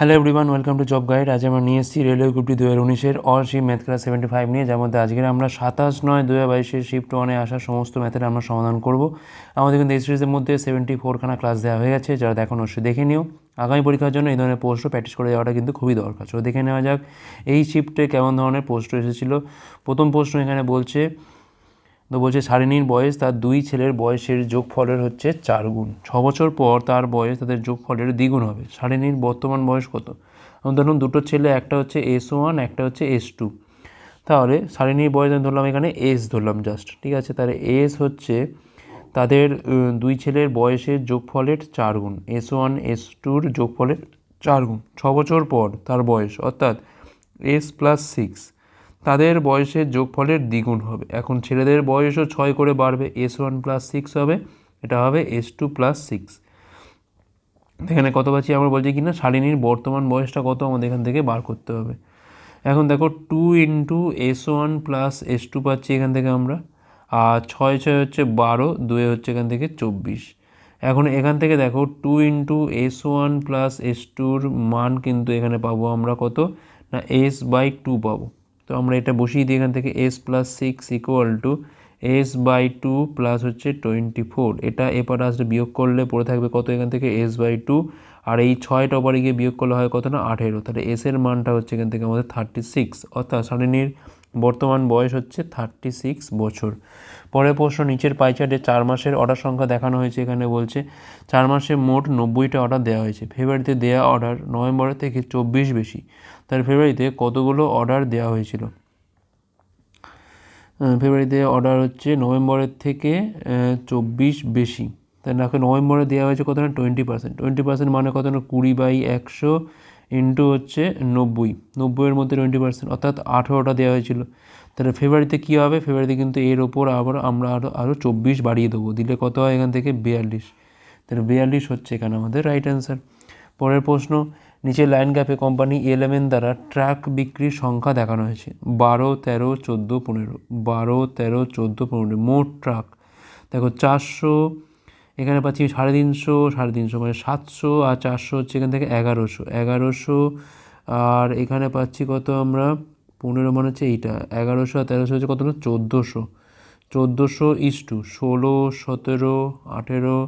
Hello everyone welcome to Job Guide আজ আমরা নিয়ে এসেছি রেলওয়ে গ্রুপটি দু হাজার উনিশের all shift math class seventy five নিয়ে, যার মধ্যে আজকের আমরা সাতাশ নয় দু হাজার বাইশের শিফট ওয়ানে আসা সমস্ত ম্যাথের আমরা সমাধান করব। আমাদের কিন্তু এই সিরিজের মধ্যে সেভেন্টি ফোরখানা ক্লাস দেওয়া হয়ে গেছে, যারা দেখো অবশ্যই দেখে নিও। আগামী পরীক্ষার জন্য এই ধরনের পোস্টও প্র্যাকটিস করে যাওয়াটা কিন্তু খুবই দরকার। চলো দেখে নেওয়া যাক, এই শিফটে কেমন ধরনের পোস্ট এসেছিল? প্রথম প্রশ্ন এখানে বলছে তো বলছে, সারিনীর বয়স তার দুই ছেলের বয়সের যোগফলের হচ্ছে চার গুণ। ছ বছর পর তার বয়স তাদের যোগফলের দ্বিগুণ হবে। সারিনীর বর্তমান বয়স কত? ধরুন, দুটো ছেলে, একটা হচ্ছে এস ওয়ান একটা হচ্ছে এস টু তাহলে সারিনীর বয়স আমি ধরলাম এখানে এস ধরলাম জাস্ট ঠিক আছে? তাহলে এস হচ্ছে তাদের দুই ছেলের বয়সের যোগফলের চার গুণ। এস ওয়ান এস টুর যোগফলের চার গুণ। ছ বছর পর তার বয়স, অর্থাৎ এস প্লাস সিক্স তাদের বয়সের যোগফলের দ্বিগুণ হবে। এখন ছেলেদের বয়সও ছয় করে বাড়বে। এস ওয়ান প্লাস সিক্স হবে। এটা হবে এস টু প্লাস সিক্স এখানে কত পাচ্ছি আমরা বলছি কি না শালিনীর বর্তমান বয়সটা কত? আমাদের এখান থেকে বার করতে হবে। এখন দেখো two into S one plus S two পাচ্ছি এখান থেকে আমরা। আর ছয় ছয় হচ্ছে বারো, দুয়ে হচ্ছে এখান থেকে চব্বিশ। এখন এখান থেকে দেখো two into S one plus S টুর মান কিন্তু এখানে পাবো আমরা কত? না এস বাই টু পাবো। তো আমরা এটা বসিয়ে দিই এখান থেকে S plus six equal to S by two plus হচ্ছে টোয়েন্টি ফোর এটা এপার আসলে বিয়োগ করলে পড়ে থাকবে কত এখান থেকে? এস বাই টু আর এই ছয়টা ওপারে গিয়ে বিয়োগ করলে হয় কত না? আঠেরো। তাহলে এস এর মানটা হচ্ছে এখান থেকে আমাদের থার্টি সিক্স অর্থাৎ সারিনীর বর্তমান বয়স হচ্ছে থার্টি সিক্স বছর। পরের প্রশ্ন, নিচের পাইচার্টে চার মাসের অর্ডার সংখ্যা দেখানো হয়েছে এখানে বলছে, চার মাসে মোট নব্বইটা অর্ডার দেওয়া হয়েছে। ফেব্রুয়ারিতে দেওয়া অর্ডার নভেম্বরের থেকে চব্বিশ বেশি। তাহলে ফেব্রুয়ারিতে কতগুলো অর্ডার দেওয়া হয়েছিল? ফেব্রুয়ারিতে অর্ডার হচ্ছে নভেম্বরের থেকে চব্বিশ বেশি। তাই না নভেম্বরে দেওয়া হয়েছে কত না টোয়েন্টি পার্সেন্ট টোয়েন্টি পার্সেন্ট মানে কত? না, কুড়ি বাই একশো ইন্টু হচ্ছে নব্বই। নব্বইয়ের মধ্যে টোয়েন্টি পার্সেন্ট অর্থাৎ আঠেরোটা দেওয়া হয়েছিল। তাহলে ফেব্রুয়ারিতে কী হবে? ফেব্রুয়ারিতে কিন্তু এর ওপর আবার আমরা আরও আরও চব্বিশ বাড়িয়ে দেবো। দিলে কত হয় এখান থেকে? বিয়াল্লিশ। তাহলে বিয়াল্লিশ হচ্ছে এখানে আমাদের রাইট অ্যান্সার পরের প্রশ্ন নিচে লাইন গ্যাপে কোম্পানি এলেমেন দ্বারা ট্রাক বিক্রির সংখ্যা দেখানো হয়েছে। বারো, তেরো, চোদ্দ, পনেরো। বারো, তেরো, চোদ্দ, পনেরো। মোট ট্রাক দেখো চারশো, এখানে পাচ্ছি সাড়ে তিনশো সাড়ে তিনশো মানে সাতশো আর চারশো হচ্ছে এখান থেকে এগারোশো। এগারোশো আর এখানে পাচ্ছি কত আমরা? পনেরো মানে হচ্ছে এইটা। এগারোশো আর তেরোশো হচ্ছে কত না? চোদ্দোশো। চোদ্দোশো ইস টু ষোলো, সতেরো, আঠেরো,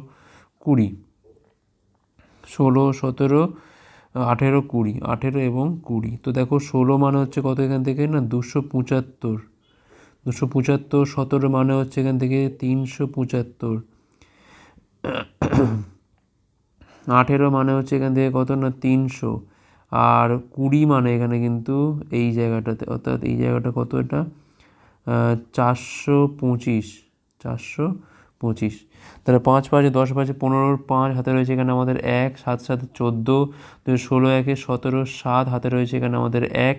কুড়ি। ষোলো, সতেরো আঠেরো কুড়ি, আঠেরো এবং কুড়ি। তো দেখো ষোলো মানে হচ্ছে কত এখান থেকে? না, দুশো পঁচাত্তর। দুশো পঁচাত্তর, সতেরো মানে হচ্ছে এখান থেকে তিনশো পঁচাত্তর। আঠেরো মানে হচ্ছে এখান থেকে কত? না, তিনশো। আর কুড়ি মানে এখানে কিন্তু এই জায়গাটাতে, অর্থাৎ এই জায়গাটা কত এটা? চারশো পঁচিশ চারশো পঁচিশ। তাহলে পাঁচ পাঁচে, দশ পাঁচে পনেরোর পাঁচ হাতে রয়েছে এখানে আমাদের এক, সাত সাথে চোদ্দ, দুই, ষোলো, একে, সতেরো, সাত হাতে রয়েছে এখানে আমাদের এক,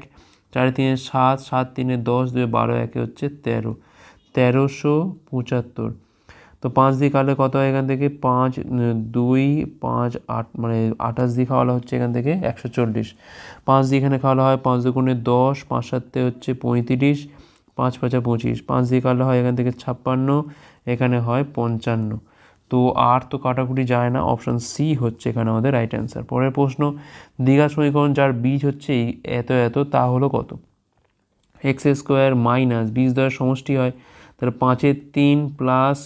চার, তিনে, সাত সাত, তিনে, দশ, দুই, বারো, একে হচ্ছে তেরো, তেরোশো পঁচাত্তর। তো পাঁচ দিয়ে কাটলে কত হয় এখান থেকে? পাঁচ, দুই, পাঁচ, আট মানে আঠাশ দিয়ে খাওয়ানো হচ্ছে এখান থেকে একশো চল্লিশ। পাঁচ দিয়ে এখানে খাওয়ানো হয় পাঁচ দুগুণে দশ, পাঁচ সাতে হচ্ছে পঁয়ত্রিশ, পাঁচ পাঁচা পঁচিশ। পাঁচ দিয়ে কাটলে হয় এখান থেকে ছাপ্পান্ন এখানে হয় পঞ্চান্ন। তো আর তো কাটাকুটি যায় না অপশান সি হচ্ছে এখানে আমাদের রাইট অ্যান্সার পরের প্রশ্ন, দীঘা সমীকরণ যার বীজ হচ্ছে এত এত, তা হলো কত? এক্স স্কোয়ার মাইনাস বীজ দ্বয়ের সমষ্টি হয়, তাহলে পাঁচের তিন প্লাস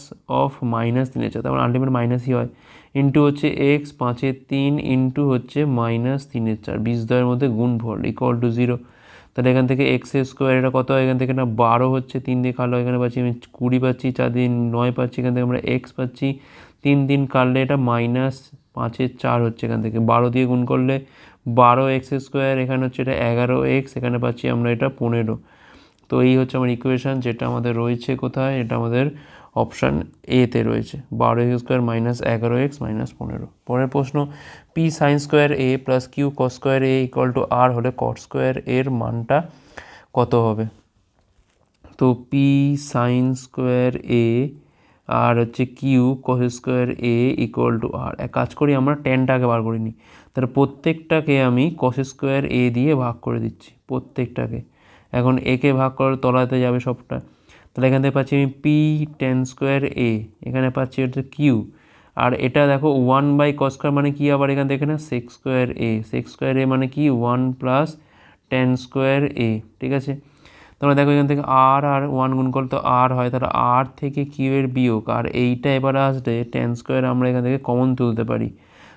অফ মাইনাস তিনের চার তারপর আলটিমেট মাইনাসই হয়। ইন্টু হচ্ছে এক্স পাঁচের তিন ইন্টু হচ্ছে মাইনাস তিনের চার, বীজ দ্বয়ের মধ্যে গুণফল ইকুয়াল টু জিরো তাহলে এখান থেকে এক্স স্কোয়ার এটা কত? হয় এখান থেকে না বারো হচ্ছে, তিন দিয়ে কাটলো এখানে পাচ্ছি আমি কুড়ি পাচ্ছি, চার দিন নয় পাচ্ছি, এখান থেকে আমরা এক্স পাচ্ছি, তিন দিন কাটলে এটা মাইনাস পাঁচের চার হচ্ছে এখান থেকে। বারো দিয়ে গুণ করলে বারো এক্স স্কোয়ার এখানে হচ্ছে এটা এগারো এক্স এখানে পাচ্ছি আমরা এটা পনেরো। তো এই হচ্ছে আমার ইকুয়েশান যেটা আমাদের রয়েছে কোথায়? এটা আমাদের অপশান এতে রয়েছে। বারো এক্স স্কোয়ার মাইনাস এগারো এক্স মাইনাস পনেরো। পরের প্রশ্ন P sin square A plus Q cos square A equal to R হলে কট স্কোয়ার এর মানটা কত হবে? তো পি সাইন স্কোয়ার এ আর হচ্ছে Q cos square A equal to R এক কাজ করি, আমরা টেনটাকে বার করে নিই। তাহলে প্রত্যেকটাকে আমি কস স্কোয়ার এ দিয়ে ভাগ করে দিচ্ছি, প্রত্যেকটাকে। এখন একে ভাগ করার তলাতে যাবে সবটা। তাহলে এখান থেকে পাচ্ছি আমি পি টেন স্কোয়ার এ এখানে পাচ্ছি হচ্ছে কিউ আর এটা দেখো ওয়ান বাই কস স্কোয়ার মানে কি আবার এখান থেকে না sec square A sec square A মানে কি? One plus tan square A ঠিক আছে? তোমরা দেখো এখান থেকে আর আর ওয়ান গুণ করলে তো আর হয়, তাহলে আর থেকে কিউ এর বিয়োগ, আর এইটা এবার আসলে টেন স্কোয়ার আমরা এখান থেকে কমন তুলতে পারি।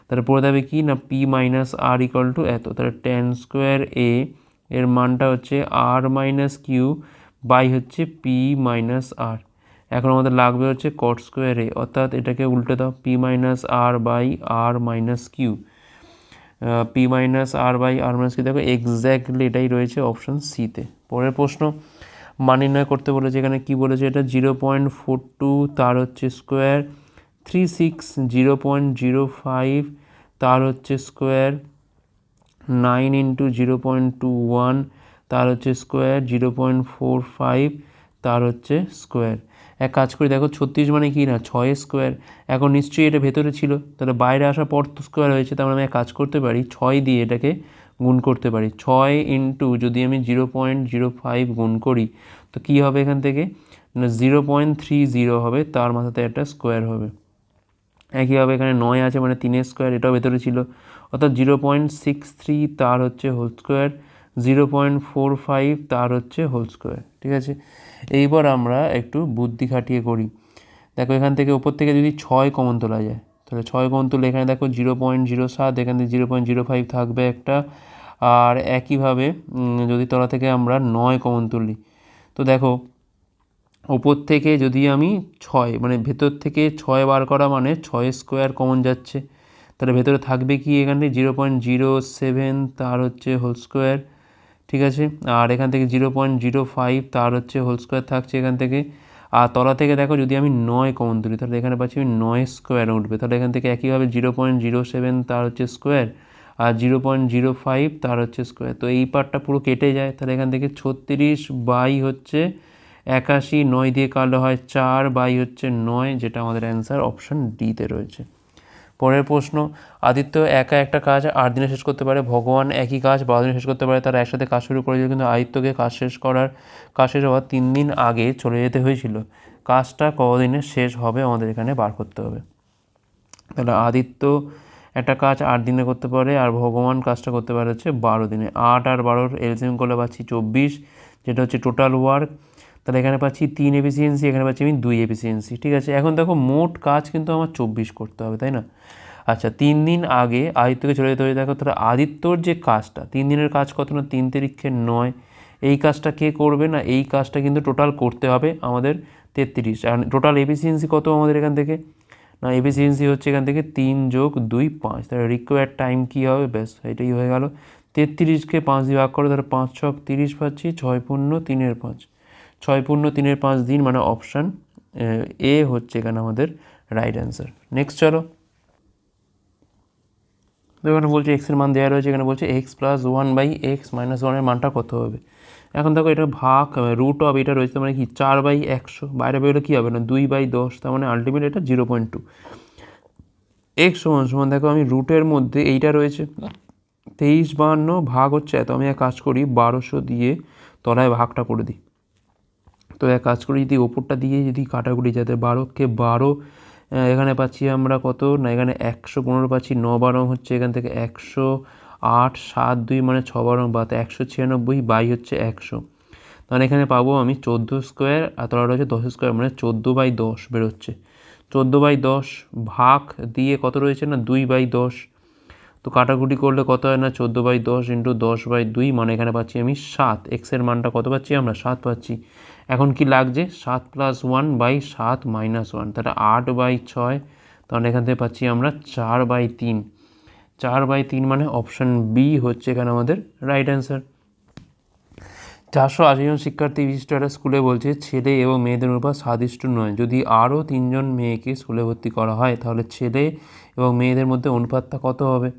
তাহলে পড়ে যাবে কি? না P minus R equal to এত। তাহলে টেন স্কোয়ার এ এর মানটা হচ্ছে আর মাইনাস কিউ বাই হচ্ছে পি মাইনাস আর এখন আমাদের লাগবে হচ্ছে কট স্কোয়ার এ, অর্থাৎ এটাকে উল্টে দাও P minus R by R minus Q P minus R by R minus Q দেখো এক্স্যাক্টলি এটাই রয়েছে অপশান সিতে পরের প্রশ্ন, মান নির্ণয় করতে বলেছে এখানে কি বলেছে? এটা জিরো পয়েন্ট ফোর টু তার হচ্ছে square three six zero point zero five তার হচ্ছে square nine into zero point two one তার হচ্ছে square zero point four five তার হচ্ছে স্কোয়ার এক কাজ করি, দেখো ছত্রিশ মানে কি না, ছয় স্কোয়ার এখন নিশ্চয়ই এটা ভেতরে ছিল, তাহলে বাইরে আসার পর তো স্কোয়ার হয়েছে তাহলে আমি এক কাজ করতে পারি, ছয় দিয়ে এটাকে গুণ করতে পারি। ছয় ইন্টু যদি আমি জিরো পয়েন্ট জিরো ফাইভ গুণ করি, তো কী হবে এখান থেকে? না জিরো পয়েন্ট থ্রি জিরো হবে, তার মাথাতে একটা স্কোয়ার হবে। একইভাবে এখানে নয় আছে মানে তিনের স্কোয়ার এটাও ভেতরে ছিল। অর্থাৎ জিরো পয়েন্ট সিক্স থ্রি তার হচ্ছে whole square zero point four five তার হচ্ছে হোল স্কোয়ার ঠিক আছে? এইবার আমরা একটু বুদ্ধি খাটিয়ে করি। দেখো এখান থেকে ওপর থেকে যদি ছয় কমন তোলা যায়, তাহলে ছয় কমন তুলে এখানে দেখো জিরো পয়েন্ট জিরো সাত, এখান থেকে জিরো পয়েন্ট জিরো ফাইভ থাকবে একটা। আর একইভাবে যদি তলা থেকে আমরা নয় কমন তুলি, তো দেখো ওপর থেকে যদি আমি ছয় মানে ভেতর থেকে ছয় বার করা মানে ছয় স্কোয়ার কমন যাচ্ছে, তাহলে ভেতরে থাকবে কি এখানে? জিরো পয়েন্ট জিরো সেভেন, তার হচ্ছে হোল স্কোয়ার। ঠিক আছে? আর এখান থেকে জিরো পয়েন্ট জিরো ফাইভ তার হচ্ছে হোল স্কোয়ার থাকছে এখান থেকে। আর তলা থেকে দেখো যদি আমি নয় কমন তুলি তাহলে এখানে পাচ্ছি আমি নয় স্কোয়ার উঠবে। তাহলে এখান থেকে একইভাবে জিরো পয়েন্ট জিরো সেভেন তার হচ্ছে স্কোয়ার আর জিরো পয়েন্ট জিরো ফাইভ তার হচ্ছে স্কোয়ার তো এই পার্টটা পুরো কেটে যায়। তাহলে এখান থেকে ছত্রিশ বাই হচ্ছে একাশি, নয় দিয়ে কালো হয় চার বাই হচ্ছে নয়, যেটা আমাদের অ্যান্সার অপশান ডিতে রয়েছে। পরের প্রশ্ন, আদিত্য একা একটা কাজ আট দিনে শেষ করতে পারে, ভগবান একই কাজ বারো দিনে শেষ করতে পারে, তারা একসাথে কাজ শুরু করেছিল কিন্তু আদিত্যকে কাজ শেষ করার, কাজ শেষ হওয়ার তিন দিন আগে চলে যেতে হয়েছিল। কাজটা কদিনে শেষ হবে আমাদের এখানে বার করতে হবে। তাহলে আদিত্য একটা কাজ আট দিনে করতে পারে আর ভগবান কাজটা করতে পারে হচ্ছে বারো দিনে। আট আর বারোর এলসিএম করলে পাচ্ছি চব্বিশ, যেটা হচ্ছে টোটাল ওয়ার্ক তাহলে এখানে পাচ্ছি তিন এফিসিয়েন্সি এখানে পাচ্ছি আমি দুই এফিসিয়েন্সি ঠিক আছে? এখন দেখো মোট কাজ কিন্তু আমার চব্বিশ করতে হবে, তাই না? আচ্ছা তিন দিন আগে আদিত্যকে চলে যেতে হয়ে দেখো তাহলে আদিত্যর যে কাজটা, তিন দিনের কাজ কত না? তিন তারিখে নয়। এই কাজটা কে করবে না? এই কাজটা কিন্তু টোটাল করতে হবে আমাদের তেত্রিশ। আর টোটাল এফিসিয়েন্সি কত আমাদের এখান থেকে? না এফিসিয়েন্সি হচ্ছে এখান থেকে তিন যোগ দুই পাঁচ। তাহলে রিকোয়ার্ড টাইম কী হবে? ব্যাস, এটাই হয়ে গেল। তেত্রিশকে পাঁচ দিয়ে ভাগ করে, তাহলে পাঁচ ছক তিরিশ পাচ্ছি, ছয় পূর্ণ তিনের পাঁচ। ছয় পূর্ণ তিনের পাঁচ দিন মানে অপশান, এ হচ্ছে এখানে আমাদের রাইট অ্যান্সার নেক্সট চলো। এখানে বলছে এক্সের মান দেওয়া রয়েছে, এখানে বলছে X plus one by X minus ওয়ানের মানটা কত হবে? এখন দেখো এটা ভাগ রুট অফ এটা রয়েছে মানে কি? চার বাই একশো। বাইরে বেরোলে কী হবে না? দুই বাই দশ, তার মানে আলটিমেট এটা জিরো পয়েন্ট টু এক্স সমান সমান, দেখো আমি রুটের মধ্যে এইটা রয়েছে, তেইশ বাহান্ন ভাগ হচ্ছে এত। আমি এক কাজ করি, বারোশো দিয়ে তলায় ভাগটা করে দিই। তো এক কাজ করি, যদি ওপরটা দিয়ে যদি কাটাকুটি যাতে বারোকে বারো এখানে পাচ্ছি আমরা কত? না, এখানে একশো পনেরো পাচ্ছি, ন বারো হচ্ছে এখান থেকে একশো আট, সাত দুই মানে ছ বারো বা একশো ছিয়ানব্বই বাই হচ্ছে একশো। তাহলে এখানে পাবো আমি চোদ্দ স্কোয়ার, আর তলাটা হচ্ছে দশ স্কোয়ার মানে চোদ্দ বাই দশ বেরোচ্ছে। চোদ্দ বাই দশ ভাগ দিয়ে কত রয়েছে না? দুই বাই দশ। তো কাটাকুটি করলে কত হয় না? চোদ্দ বাই দশ ইন্টু দশ বাই দুই মানে এখানে পাচ্ছি আমি সাত। এক্সের মানটা কত পাচ্ছি? আমরা সাত পাচ্ছি। এখন কি লাগছে? সাত প্লাস ওয়ান বাই সাত মাইনাস ওয়ান তাহলে আট বাই ছয়, তাহলে এখান থেকে পাচ্ছি আমরা চার বাই তিন। চার বাই তিন মানে অপশান বি হচ্ছে এখানে আমাদের রাইট অ্যান্সার চারশো আশি জন শিক্ষার্থী বিশিষ্ট একটা স্কুলে বলছে, ছেলে এবং মেয়েদের অনুপাত সাদিষ্ট নয়। যদি আরও তিনজন মেয়েকে স্কুলে ভর্তি করা হয়, তাহলে ছেলে এবং মেয়েদের মধ্যে অনুপাতটা কত হবে?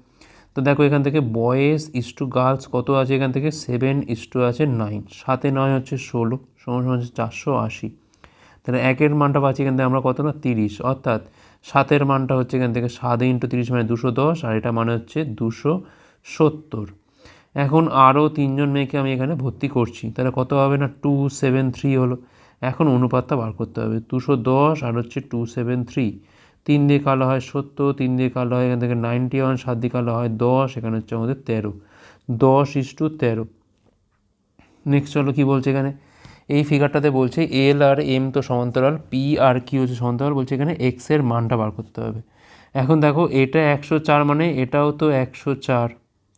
তো দেখো এখান থেকে বয়েজ ইস টু গার্লস কত আছে এখান থেকে? সেভেন ইস টু আছে নাইন সাতে নয় হচ্ছে ষোলো, সমান হচ্ছে চারশো আশি। তাহলে একের মানটা পাচ্ছি এখান থেকে আমরা কত না? তিরিশ। অর্থাৎ সাতের মানটা হচ্ছে এখান থেকে সাত ইন্টু তিরিশ মানে দুশো দশ, আর এটা মানে হচ্ছে দুশো সত্তর। এখন আরও তিনজন মেয়েকে আমি এখানে ভর্তি করছি। তাহলে কত হবে না? টু সেভেন থ্রি হলো। এখন অনুপাতটা বার করতে হবে। দুশো দশ আর হচ্ছে টু সেভেন থ্রি তিন দিয়ে কালো হয় সত্তর, তিন দিয়ে কালো হয় এখান থেকে নাইনটি ওয়ান সাত দিয়ে কালো হয় দশ, এখানে হচ্ছে আমাদের তেরো। দশ ইস টু তেরো। নেক্সট চলো কী বলছে এখানে? এই ফিগারটাতে বলছে এল আর এম তো সমান্তরাল পি আর কি হচ্ছে সমান্তরাল, বলছে এখানে এক্সের মানটা বার করতে হবে। এখন দেখো এটা একশো চার মানে এটাও তো একশো চার,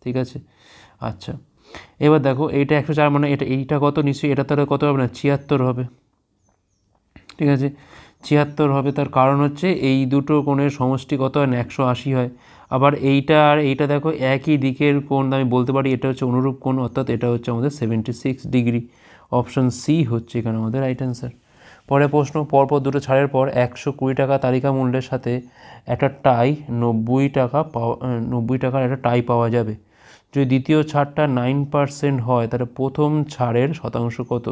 ঠিক আছে? আচ্ছা এবার দেখো এইটা একশো চার মানে এটা এইটা কত নিশ্চয়ই, এটা তাহলে কত হবে না? ছিয়াত্তর হবে, ঠিক আছে? ছিয়াত্তর হবে। তার কারণ হচ্ছে এই দুটো কোণের সমষ্টি কত হয় না একশো আশি হয়। আবার এইটা আর এইটা দেখো একই দিকের কোণ, আমি বলতে পারি এটা হচ্ছে অনুরূপ কোণ, অর্থাৎ এটা হচ্ছে আমাদের seventy six degree option C হচ্ছে এখানে আমাদের রাইট অ্যান্সার পরে প্রশ্ন, পরপর দুটো ছাড়ের পর একশো কুড়ি টাকা তালিকা মূল্যের সাথে একটা টাই নব্বই টাকা পাওয়া নব্বই টাকার একটা টাই পাওয়া যাবে। যদি দ্বিতীয় ছাড়টা নাইন পার্সেন্ট হয়, তাহলে প্রথম ছাড়ের শতাংশ কত?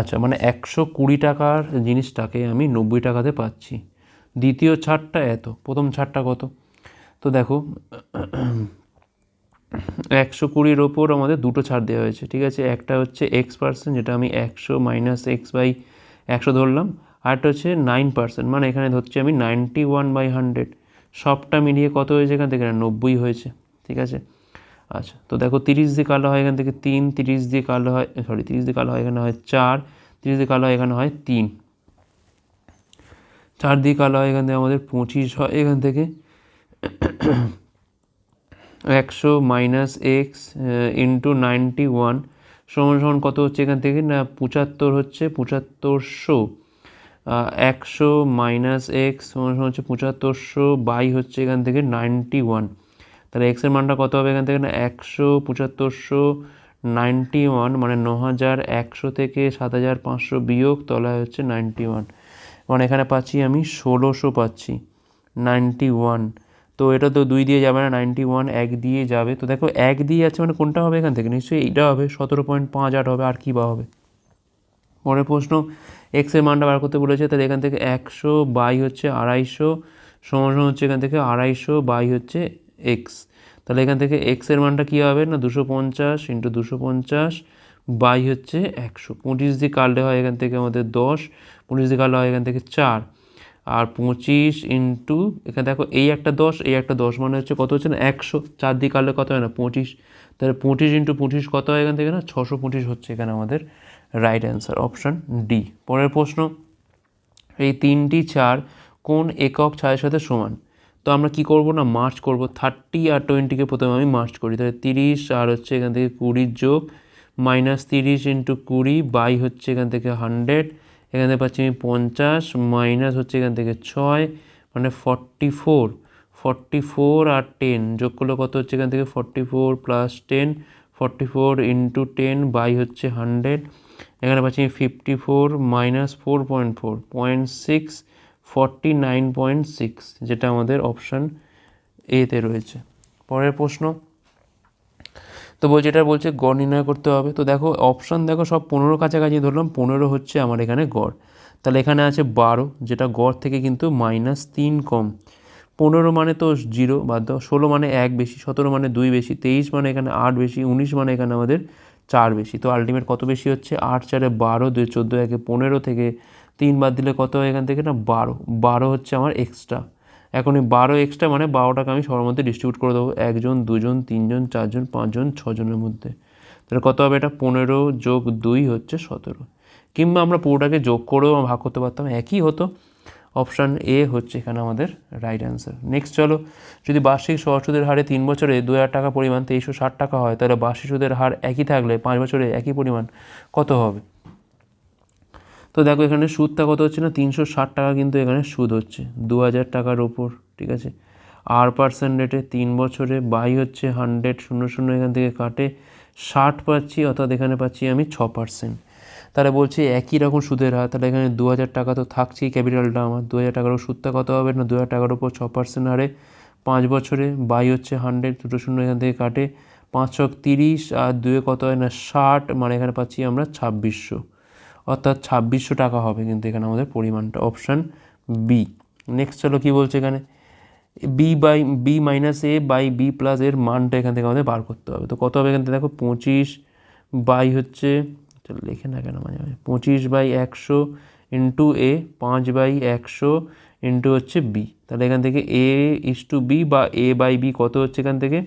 আচ্ছা মানে একশো কুড়ি টাকার জিনিসটাকে আমি নব্বই টাকাতে পাচ্ছি। দ্বিতীয় ছাড়টা এত, প্রথম ছাড়টা কত? তো দেখো, একশো কুড়ির ওপর আমাদের দুটো ছাড় দেওয়া হয়েছে, ঠিক আছে? একটা হচ্ছে এক্স পার্সেন্ট যেটা আমি একশো মাইনাস এক্স বাই একশো ধরলাম। আরেকটা হচ্ছে নাইন পার্সেন্ট মানে এখানে ধরছি আমি নাইনটি ওয়ান বাই হান্ড্রেড সবটা মিলিয়ে কত হয়েছে এখান থেকে? নব্বই হয়েছে, ঠিক আছে? আচ্ছা তো দেখো তিরিশ দিয়ে কালো হয় এখান থেকে তিন, তিরিশ দিয়ে কালো হয় সরি তিরিশ দিয়ে কালো হয় এখানে হয় চার, তিরিশ দিয়ে কালো হয় এখানে হয় তিন। চার দিয়ে কালো হয় এখান থেকে আমাদের পঁচিশ হয় এখান থেকে একশো minus X into ninety one সমান সমান কত হচ্ছে এখান থেকে? না, পঁচাত্তর হচ্ছে পঁচাত্তরশো। একশো মাইনাস এক্স সমান সমান হচ্ছে পঁচাত্তরশো বাই হচ্ছে এখান থেকে নাইনটি ওয়ান তাহলে এক্সের মানটা কত হবে এখান থেকে? না, একশো পঁচাত্তরশো নাইনটি ওয়ান মানে ন হাজার একশো থেকে সাত হাজার পাঁচশো বিয়োগ তলায় হচ্ছে নাইনটি ওয়ান মানে এখানে পাচ্ছি আমি ষোলোশো পাচ্ছি নাইনটি ওয়ান তো এটা তো দুই দিয়ে যাবে না নাইনটি ওয়ান এক দিয়ে যাবে। তো দেখো এক দিয়ে আছে মানে কোনটা হবে এখান থেকে? নিশ্চয়ই এইটা হবে, সতেরো পয়েন্ট পাঁচ আট হবে, আর কী বা হবে? পরের প্রশ্ন এক্সের মানটা বার করতে বলেছে, তাহলে এখান থেকে একশো বাই হচ্ছে আড়াইশো সমান হচ্ছে এখান থেকে আড়াইশো বাই হচ্ছে এক্স তাহলে এখান থেকে এক্সের মানটা কী হবে না? দুশো পঞ্চাশ ইন্টু দুশো পঞ্চাশ বাই হচ্ছে একশো। পঁচিশ দিয়ে কাটলে হয় এখান থেকে আমাদের দশ, পঁচিশ দিয়ে কাটলে হয় এখান থেকে চার। আর পঁচিশ ইন্টু এখানে দেখো এই একটা দশ, এই একটা দশ মানে হচ্ছে কত হচ্ছে না? একশো। চার দিয়ে কাটলে কত হয় না? পঁচিশ। তাহলে পঁচিশ ইন্টু পঁচিশ কত হয় এখান থেকে না? ছশো পঁচিশ হচ্ছে এখানে আমাদের রাইট অ্যান্সার অপশান ডি পরের প্রশ্ন, এই তিনটি চার কোন একক ছায়ের সাথে সমান? তো আমরা কি করব না মার্চ করব। থার্টি আর টোয়েন্টিকে প্রথমে আমি মার্চ করি। তাহলে তিরিশ আর হচ্ছে এখান থেকে কুড়ির যোগ মাইনাস তিরিশ ইন্টু কুড়ি বাই হচ্ছে এখান থেকে হান্ড্রেড এখান থেকে পাচ্ছি আমি পঞ্চাশ মাইনাস হচ্ছে এখান থেকে ছয় মানে ফর্টি ফোর ফর্টি ফোর আর টেন যোগ করলে কত হচ্ছে এখান থেকে? Forty four plus ten forty four into ten by হচ্ছে হান্ড্রেড এখানে পাচ্ছি আমি fifty four minus four point four point six forty nine point six যেটা আমাদের অপশান এতে রয়েছে। পরের প্রশ্ন। তো বলছে, এটা বলছে গড় নির্ণয় করতে হবে। তো দেখো অপশান দেখো, সব পনেরো কাছাকাছি ধরলাম, পনেরো হচ্ছে আমার এখানে গড়। তাহলে এখানে আছে বারো, যেটা গড় থেকে কিন্তু মাইনাস তিন কম। পনেরো মানে তো জিরো বাদ দাও ষোলো মানে এক বেশি, সতেরো মানে দুই বেশি, তেইশ মানে এখানে আট বেশি, উনিশ মানে এখানে আমাদের চার বেশি। তো আলটিমেট কত বেশি হচ্ছে? আট চারে বারো, দুই চোদ্দ একে পনেরো থেকে তিন বাদ দিলে কত হয় এখান থেকে না? বারো। বারো হচ্ছে আমার এক্সট্রা এখন এই বারো এক্সট্রা মানে বারোটাকে আমি সবার মধ্যে ডিস্ট্রিবিউট করে দেবো। একজন, দুজন, তিনজন, চারজন, পাঁচজন, ছজনের মধ্যে। তাহলে কত হবে এটা? পনেরো যোগ দুই হচ্ছে সতেরো। কিংবা আমরা পুরোটাকে যোগ করেও ভাগ করতে পারতাম। একই হতো। অপশান এ হচ্ছে এখানে আমাদের রাইট অ্যান্সার নেক্সট চলো। যদি বার্ষিক সহসুদের হারে তিন বছরে দু হাজার টাকা পরিমাণ তেইশশো ষাট টাকা হয়, তাহলে বার্ষিক সুদের হার একই থাকলে পাঁচ বছরে একই পরিমাণ কত হবে? তো দেখো এখানে সুদটা কত হচ্ছে না? তিনশো ষাট টাকা কিন্তু এখানে সুদ হচ্ছে। দু হাজার টাকার ওপর, ঠিক আছে? আর পার্সেন্ট রেটে তিন বছরে বাই হচ্ছে হান্ড্রেড শূন্য শূন্য এখান থেকে কাটে। ষাট পাচ্ছি, অর্থাৎ এখানে পাচ্ছি আমি ছ পার্সেন্ট তাহলে বলছি একই রকম সুদের হার, তাহলে এখানে দু হাজার টাকা তো থাকছেই ক্যাপিটালটা আমার। দু হাজার টাকার সুদটা কত হবে না? দু হাজার টাকার ওপর ছ পার্সেন্ট হারে পাঁচ বছরে বাই হচ্ছে হান্ড্রেড দুটো শূন্য এখান থেকে কাটে। পাঁচ ছক তিরিশ আর দুয়ে কত হয় না? ষাট মানে এখানে পাচ্ছি আমরা ছাব্বিশশো। অর্থাৎ ছাব্বিশশো টাকা হবে কিন্তু এখানে আমাদের পরিমাণটা অপশান বি নেক্সট চলো কী বলছে এখানে? B by B minus A by B plus এর মানটা এখান থেকে আমাদের বার করতে হবে। তো কত হবে এখান থেকে দেখো? পঁচিশ বাই হচ্ছে, চলো লেখে না কেন মাঝে মাঝে। পঁচিশ বাই একশো ইন্টু এ পাঁচ বাই একশো ইন্টু হচ্ছে বি তাহলে এখান থেকে এ ইস টু বি বা এ বাই বি কত হচ্ছে এখান থেকে?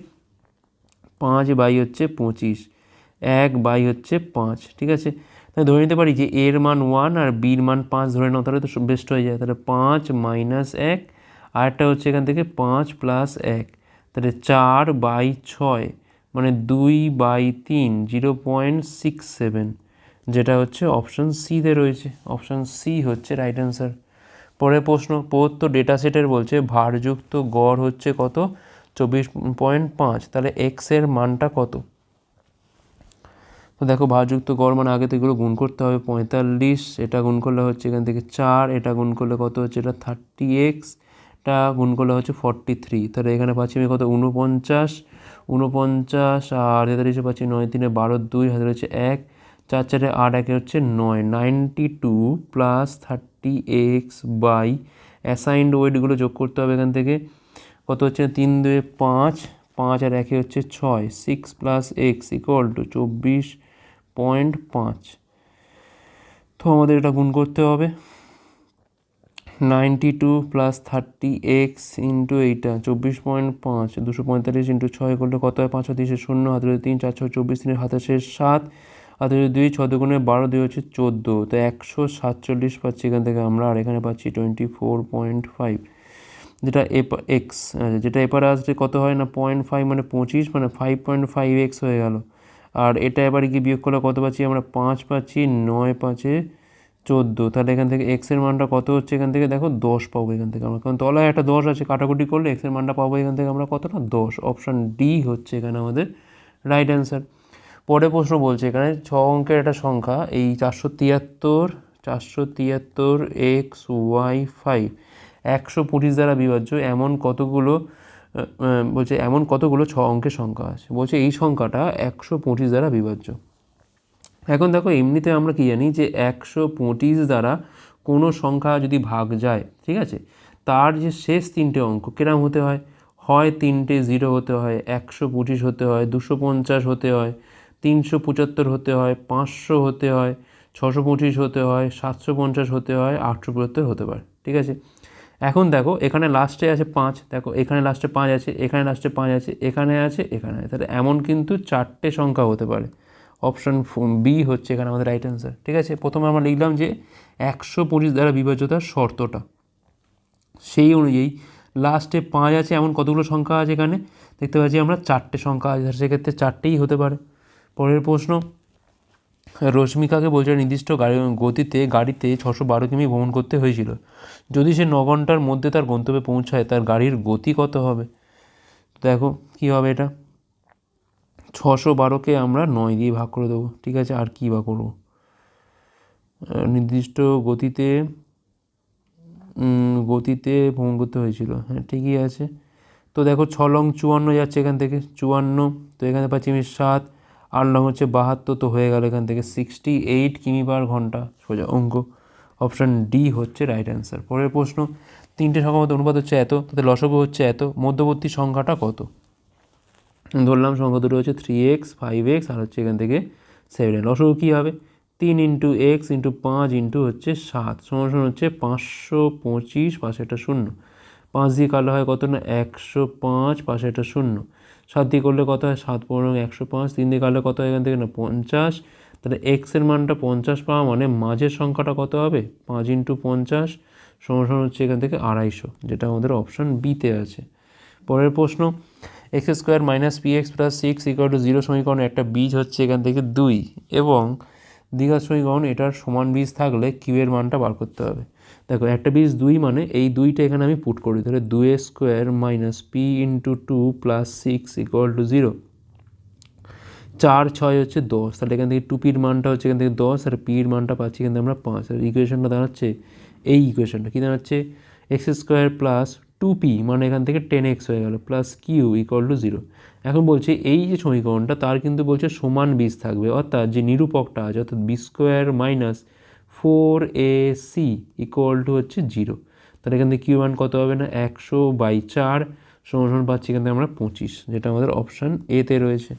পাঁচ বাই হচ্ছে পঁচিশ। এক বাই হচ্ছে পাঁচ, ঠিক আছে? তাহলে ধরে নিতে পারি যে এর মান ওয়ান আর বির মান পাঁচ ধরে নাও, তাহলে তো বেস্ট হয়ে যায়। তাহলে পাঁচ মাইনাস এক আরেকটা হচ্ছে এখান থেকে পাঁচ প্লাস এক। তাহলে চার বাই ছয় মানে দুই বাই তিন জিরো পয়েন্ট সিক্স সেভেন যেটা হচ্ছে অপশান সিতে রয়েছে। অপশান সি হচ্ছে রাইট অ্যান্সার পরের প্রশ্ন, প্রদত্ত ডেটা সেটের বলছে ভারযুক্ত গড় হচ্ছে কত? চব্বিশ পয়েন্ট পাঁচ, তাহলে এক্সের মানটা কত? তো দেখো ভারযুক্ত গড় মানে আগে তো এগুলো গুণ করতে হবে পঁয়তাল্লিশ, এটা গুণ করলে হচ্ছে এখান থেকে চার, এটা গুণ করলে কত হচ্ছে? এটা থার্টি এক্স এটা গুণ করলে হচ্ছে ফর্টি থ্রি তাহলে এখানে পাচ্ছি আমি কত? উনপঞ্চাশ উনপঞ্চাশ আর তেতাল্লিশে পাচ্ছি নয়, তিনে বারো, দুই হাজার হচ্ছে এক, চার, চারে আট, একে হচ্ছে নয়। Ninety two plus thirty X by assigned ওয়েটগুলো যোগ করতে হবে এখান থেকে। কত হচ্ছে? তিন, দুয়ে পাঁচ পাঁচ আর একে হচ্ছে ছয় six plus X equal to চব্বিশ পয়েন্ট পাঁচ। তো আমাদের এটা গুণ করতে হবে। Ninety two plus thirty X into এইটা চব্বিশ পয়েন্ট পাঁচ, দুশো পঁয়তাল্লিশ ইন্টু ছয় করলে কত হয়? পাঁচ তিরিশে শূন্য হাতে তিন চার ছয় চব্বিশ তিনের হাতে শেষ সাত হাতে দুই ছ দুগুণে বারো দুই হচ্ছে চোদ্দ। তো একশো সাতচল্লিশ পাচ্ছি এখান থেকে আমরা, আর এখানে পাচ্ছি টোয়েন্টি ফোর পয়েন্ট ফাইভ। যেটা এক্স যেটা এপারে আসলে কত হয় না? পয়েন্ট ফাইভ মানে পঁচিশ মানে ফাইভ পয়েন্ট ফাইভ এক্স হয়ে গেল। আর এটা এবারে কি বিয়োগ করলে কত পাচ্ছি? আমরা পাঁচ পাচ্ছি, নয় পাঁচে চোদ্দ। তাহলে এখান থেকে এক্সের মানটা কত হচ্ছে এখান থেকে? দেখো, দশ পাবো এখান থেকে আমরা। কারণ তলায় একটা দশ আছে, কাটাকুটি করলে এক্সের মানটা পাবো এখান থেকে আমরা কতটা দশ। অপশান ডি হচ্ছে এখানে আমাদের রাইট অ্যান্সার পরে প্রশ্ন বলছে এখানে, ছ অঙ্কের একটা সংখ্যা, এই চারশো তিয়াত্তর চারশো তিয়াত্তর এক্স ওয়াই ফাইভ একশো পঁচিশ দ্বারা বিভাজ্য, এমন কতগুলো বলছে এমন কতগুলো ছ অঙ্কের সংখ্যা আছে। বলছে এই সংখ্যাটা একশো পঁচিশ দ্বারা বিভাজ্য। এখন দেখো, এমনিতে আমরা কি জানি যে একশো পঁচিশ দ্বারা কোনো সংখ্যা যদি ভাগ যায়, ঠিক আছে, তার যে শেষ তিনটে অঙ্ক কিরম হতে হয়? হয় তিনটে জিরো হতে হয়, একশো পঁচিশ হতে হয়, দুশো পঞ্চাশ হতে হয়, তিনশো পঁচাত্তর হতে হয়, পাঁচশো হতে হয়, ছশো পঁচিশ হতে হয়, সাতশো পঞ্চাশ হতে হয়, আটশো পঁচাত্তর হতে পারে, ঠিক আছে? এখন দেখো, এখানে লাস্টে আছে পাঁচ, দেখো, এখানে লাস্টে পাঁচ আছে, এখানে লাস্টে পাঁচ আছে, এখানে আছে এখানে আছে। তাহলে এমন কিন্তু চারটে সংখ্যা হতে পারে। অপশান বি হচ্ছে এখানে আমাদের রাইট অ্যান্সার ঠিক আছে? প্রথমে আমরা লিখলাম যে একশো পঁচিশ দ্বারা বিভাজ্যতার শর্তটা। সেই অনুযায়ী লাস্টে পাঁচ আছে, এমন কতগুলো সংখ্যা আছে এখানে? দেখতে পাচ্ছি আমরা চারটে সংখ্যা আছে, সেক্ষেত্রে চারটেই হতে পারে। পরের প্রশ্ন রশ্মিকাকে বলছে নির্দিষ্ট গাড়ি গতিতে গাড়িতে ছশো বারো কিমি ভ্রমণ করতে হয়েছিল। যদি সে ন ঘণ্টার মধ্যে তার গন্তব্যে পৌঁছায়, তার গাড়ির গতি কত হবে? দেখো, কী হবে এটা? ছশো বারোকে আমরা নয় দিয়ে ভাগ করে দেবো, ঠিক আছে? আর কী বা করব? নির্দিষ্ট গতিতে গতিতে ভ্রমণ করতে হয়েছিল। হ্যাঁ ঠিকই আছে। তো দেখো, ছ লং চুয়ান্ন যাচ্ছে এখান থেকে। চুয়ান্ন, তো এখানে পাচ্ছি আমি সাত। আট লং হচ্ছে বাহাত্তর, তো হয়ে গেল এখান থেকে সিক্সটি এইট কিমি পার ঘণ্টা। সোজা অঙ্ক। অপশান ডি হচ্ছে রাইট অ্যান্সার পরের প্রশ্ন, তিনটে সংখ্যার মধ্যে অনুপাত হচ্ছে এত, তাতে লসগু হচ্ছে এত, মধ্যবর্তী সংখ্যাটা কত? ধরলাম সংখ্যা দুটো হচ্ছে থ্রি এক্স ফাইভ এক্স আর হচ্ছে এখান থেকে সেভেন লসগু কী হবে? তিন ইন্টু এক্স ইন্টু পাঁচ ইন্টু হচ্ছে সাত, সমান হচ্ছে পাঁচশো পঁচিশ পাশে একটা শূন্য। পাঁচ দিয়ে কাটলে হয় কত না? একশো পাঁচ, পাশে একটা শূন্য। সাত দিয়ে করলে কত হয়? সাত পনেরো, একশো পাঁচ। তিন দিয়ে কাটলে কত হয়? এখান থেকে না, পঞ্চাশ। তাহলে এক্সের মানটা পঞ্চাশ পাওয়া মানে মাঝের সংখ্যাটা কত হবে? পাঁচ ইন্টু পঞ্চাশ সমান হচ্ছে এখান থেকে আড়াইশো, যেটা আমাদের অপশান বিতে আছে। পরের প্রশ্ন x square minus p x plus six equal to zero সমীকরণ একটা বীজ হচ্ছে এখান থেকে দুই, এবং দ্বিঘাত সমীকরণ এটার সমান বীজ থাকলে কিউয়ের মানটা বার করতে হবে। দেখো, একটা বীজ দুই মানে এই দুইটা এখানে আমি পুট করি। তাহলে দুই square minus p into two plus six equal to zero চার, ছয় হচ্ছে দশ। তাহলে এখান থেকে টু পির মানটা হচ্ছে এখান থেকে দশ, আর পির মানটা পাচ্ছি এখান থেকে আমরা পাঁচ। আর ইকুয়েশনটা দাঁড়াচ্ছে এই ইকুয়েশনটা কী দাঁড়াচ্ছে? X square plus two p মানে এখান থেকে টেন এক্স হয়ে গেল plus q equal to zero এখন বলছে এই যে সমীকরণটা, তার কিন্তু বলছে সমান বীজ থাকবে। অর্থাৎ যে নিরূপকটা আছে, অর্থাৎ b square minus four a c equal to হচ্ছে জিরো তাহলে এখান থেকে কিউ মান কত হবে না? একশো বাই চার সমান পাচ্ছি এখান থেকে আমরা পঁচিশ, যেটা আমাদের অপশান এতে রয়েছে।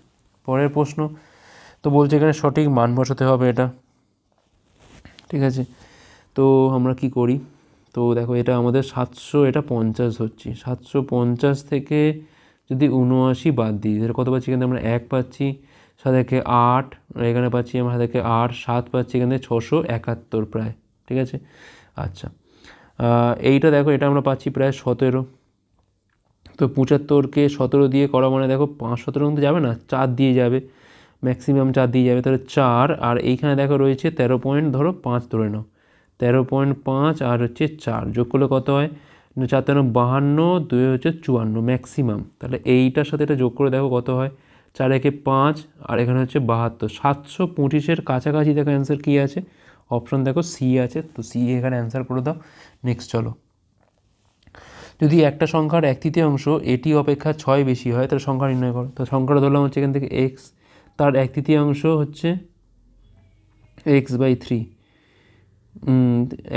পরের প্রশ্ন, তো বলছে এখানে সঠিক মান বসাতে হবে এটা। ঠিক আছে? তো আমরা কি করি? তো দেখো এটা আমাদের সাতশো, এটা পঞ্চাশ হচ্ছে। সাতশো পঞ্চাশ থেকে যদি উনআশি বাদ দিই, তাহলে কত পাচ্ছি এখানে আমরা? এক পাচ্ছি। একে আট এখানে পাচ্ছি আমরা একে আট, সাত পাচ্ছি এখানে ছশো একাত্তর প্রায়, ঠিক আছে? আচ্ছা এইটা দেখো, এটা আমরা পাচ্ছি প্রায় সতেরো। তো পঁচাত্তরকে সতেরো দিয়ে করা মানে দেখো পাঁচ সতেরো মধ্যে যাবে না, চার দিয়ে যাবে ম্যাক্সিমাম চার দিয়ে যাবে, তাহলে চার, আর এইখানে দেখো রয়েছে তেরো পয়েন্ট ধরো পাঁচ ধরে নাও, তেরো পয়েন্ট পাঁচ আর হচ্ছে চার, যোগ করলে কত হয়? চার তেরো বাহান্ন, দুই হচ্ছে চুয়ান্ন ম্যাক্সিমাম তাহলে এইটার সাথে এটা যোগ করে দেখো কত হয়? চার, একে পাঁচ, আর এখানে হচ্ছে বাহাত্তর। সাতশো পঁচিশের কাছাকাছি দেখো অ্যান্সার কী আছে? অপশন দেখো সি আছে, তো সি এখানে অ্যান্সার করে দাও। নেক্সট চলো। যদি একটা সংখ্যার এক তৃতীয়াংশ এটি অপেক্ষা ছয় বেশি হয়, তাহলে সংখ্যা নির্ণয় করো। তো সংখ্যাটা ধরলাম হচ্ছে এখান থেকে এক্স তার এক তৃতীয়াংশ হচ্ছে এক্স বাই থ্রি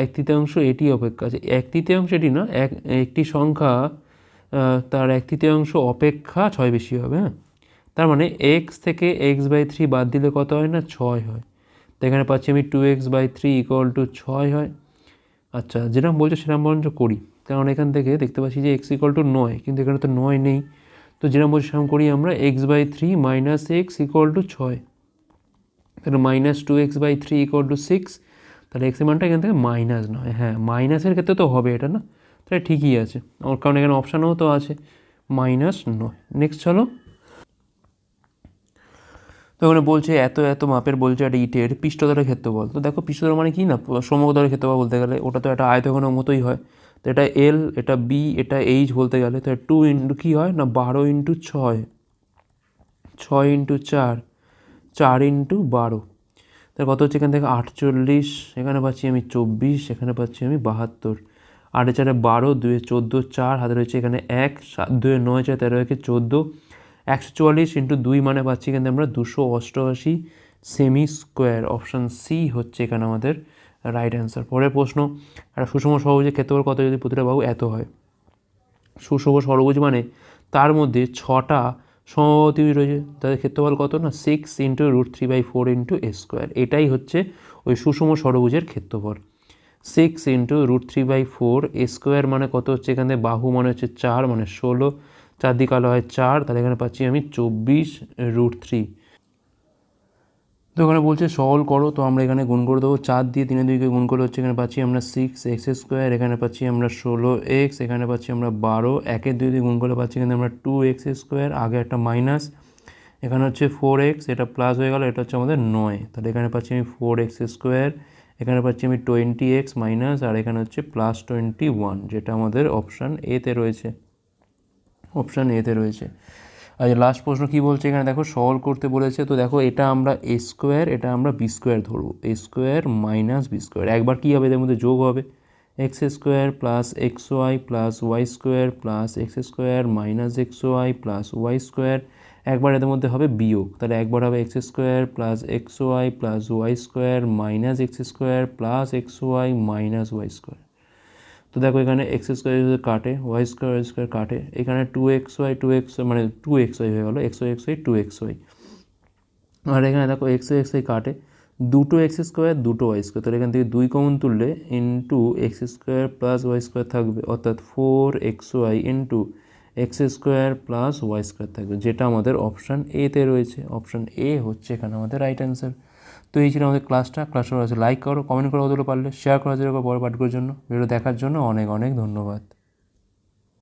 এক তৃতীয়াংশ এটি অপেক্ষা আছে। এক তৃতীয়াংশ এটি না, এক, একটি সংখ্যা তার এক তৃতীয়াংশ অপেক্ষা ছয় বেশি হবে হ্যাঁ? তার মানে এক্স থেকে এক্স বাই থ্রি বাদ দিলে কত হয় না? ছয় হয়। তো এখানে পাচ্ছি আমি two x by three equal to ছয় হয়। আচ্ছা যেরকম বলছো সেরকম বরঞ্চ করি। কারণ এখান থেকে দেখতে পাচ্ছি যে এক্স ইকুয়াল টু নয়, কিন্তু এখানে তো নয় নেই। তো যেরকম বলছি সেরকম করি আমরা x by three minus x equal to ছয়। তাহলে minus two x by three equal to six তাহলে এক্সের মানটা এখান থেকে মাইনাস নয়। হ্যাঁ মাইনাসের ক্ষেত্রে তো হবে এটা না? তাহলে ঠিকই আছে। আমার কারণ এখানে অপশানও তো আছে। মাইনাস নয়। নেক্সট চলো। তো ওখানে বলছে, এত এত মাপের, বলছে একটা ইটের পৃষ্ঠতলের ক্ষেত্রফল। তো দেখো, পৃষ্ঠতল মানে কি না? সমতলের ক্ষেত্রফল বলতে গেলে, ওটা তো একটা আয়তঘনের মতোই হয়। তো এটা এল এটা বি এটা এইচ বলতে গেলে, তো টু ইন্টু কী হয় না? বারো ইন্টু ছয়। ছয় ইন্টু চার। চার ইন্টু বারো। তার কত হচ্ছে এখান থেকে? আটচল্লিশ। এখানে পাচ্ছি আমি চব্বিশ। এখানে পাচ্ছি আমি বাহাত্তর। আটে চারে বারো, দুয়ে চোদ্দ, চার। হাতে রয়েছে এখানে এক, সাত, দুয়ে নয়, চার তেরো, একে চোদ্দ। একশো চুয়াল্লিশ ইন্টু দুই মানে পাচ্ছি কিন্তু আমরা দুশো অষ্টআশি সেমি স্কোয়ার অপশান সি হচ্ছে এখানে আমাদের রাইট অ্যান্সার পরের প্রশ্ন, একটা সুষম সহজে ক্ষেত্রফল কত যদি প্রতিটা বাহু এত হয়? সুষম সরবুজ মানে তার মধ্যে ছটা সমবাহু রয়েছে, তাদের ক্ষেত্রফল কত না? Six into root three by four into a square এটাই হচ্ছে ওই সুষম সরবুজের ক্ষেত্রফল। Six into root three by four a square মানে কত হচ্ছে এখানে বাহু মানে হচ্ছে চার মানে ষোলো। চার দিকে আলো হয় চার তাহলে এখানে পাচ্ছি আমি চব্বিশ রুট থ্রি তো এখানে বলছে সহল করো, তো আমরা এখানে গুণ করে দেবো চার দিয়ে তিনে দুইকে গুণ করে হচ্ছে এখানে পাচ্ছি আমরা সিক্স এক্স স্কোয়ার এখানে পাচ্ছি আমরা ষোলো এক্স এখানে পাচ্ছি আমরা বারো, একের দুই দিয়ে গুণ করে পাচ্ছি এখানে আমরা টু এক্স স্কোয়ার আগে একটা মাইনাস এখানে হচ্ছে ফোর এক্স এটা প্লাস হয়ে গেল, এটা হচ্ছে আমাদের নয়। তাহলে এখানে পাচ্ছি আমি ফোর এক্স স্কোয়ার এখানে পাচ্ছি আমি টোয়েন্টি এক্স মাইনাস আর এখানে হচ্ছে প্লাস টোয়েন্টি ওয়ান যেটা আমাদের অপশান এতে রয়েছে। অপশান এতে রয়েছে। আর লাস্ট প্রশ্ন কী বলছে এখানে? দেখো সলভ করতে বলেছে, তো দেখো, এটা আমরা এ স্কোয়ার এটা আমরা বি স্কোয়ার ধরবো। A square minus b square একবার কী হবে? এদের মধ্যে যোগ হবে। X square plus x y plus y square plus x square minus x y plus y square একবার এদের মধ্যে হবে বিয়োগ। তাহলে একবার হবে x square plus x y plus y square minus x square plus x y minus y square তো দেখো এখানে এক্স স্কোয়ার কাটে ওয়াই স্কোয়ার স্কোয়ার কাটে, এখানে two x y two x মানে টু এক্স ওয়াই হয়ে গেলো x y x y two x y আর এখানে দেখো এক্স ওয়াই এক্স ওয়াই কাটে, দুটো এক্স স্কোয়ার দুটো ওয়াই স্কোয়ার তাহলে এখান থেকে দুই কমন তুললে into x square plus y square থাকবে, অর্থাৎ four x y into x square plus y square থাকবে, যেটা আমাদের অপশান এতে রয়েছে অপশান এ হচ্ছে এখানে আমাদের রাইট অ্যান্সার তো এই ছিল আমাদের ক্লাসটা ক্লাসটা লাইক করো কমেন্ট করো অতটা পারলে শেয়ার করা যেরকম বড় পাঠগুলোর জন্য। ভিডিও দেখার জন্য অনেক অনেক ধন্যবাদ।